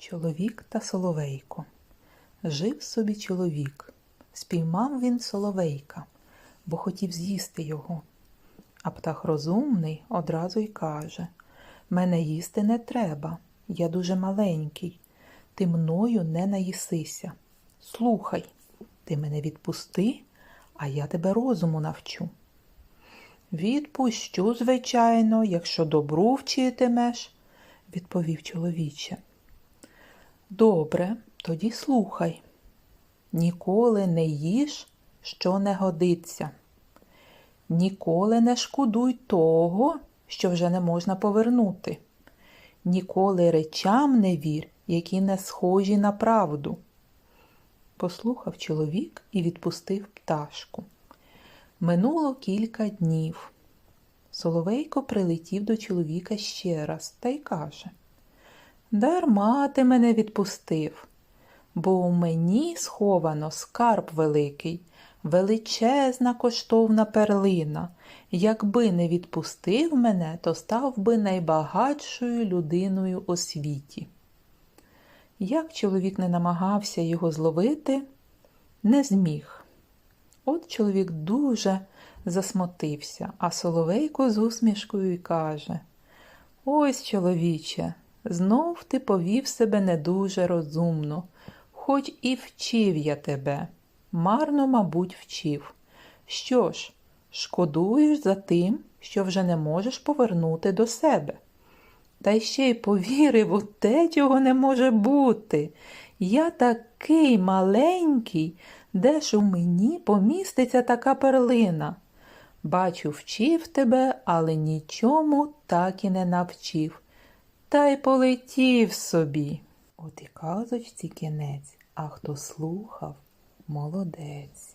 Чоловік та соловейко. Жив собі чоловік. Спіймав він соловейка, бо хотів з'їсти його. А птах розумний одразу й каже Мене їсти не треба, я дуже маленький, ти мною не наїсися. Слухай, ти мене відпусти, а я тебе розуму навчу. Відпущу, звичайно, якщо добру вчитимеш, відповів чоловіче. Добре, тоді слухай. Ніколи не їж, що не годиться. Ніколи не шкодуй того, що вже не можна повернути. Ніколи речам не вір, які не схожі на правду. Послухав чоловік і відпустив пташку. Минуло кілька днів. Соловейко прилетів до чоловіка ще раз та й каже Дарма ти мене відпустив, бо у мені сховано скарб великий, величезна коштовна перлина. Якби не відпустив мене, то став би найбагатшою людиною у світі. Як чоловік не намагався його зловити, не зміг. От чоловік дуже засмотився, а Соловейко з усмішкою й каже Ось, чоловіче, знов ти повів себе не дуже розумно, хоч і вчив я тебе. Марно, мабуть, вчив. Що ж, шкодуєш за тим, що вже не можеш повернути до себе. Та ще й повірив у те, чого не може бути. Я такий маленький, де ж у мені поміститься така перлина. Бачу, вчив тебе, але нічому так і не навчив. Та й полетів собі. От і казочці кінець, а хто слухав, молодець.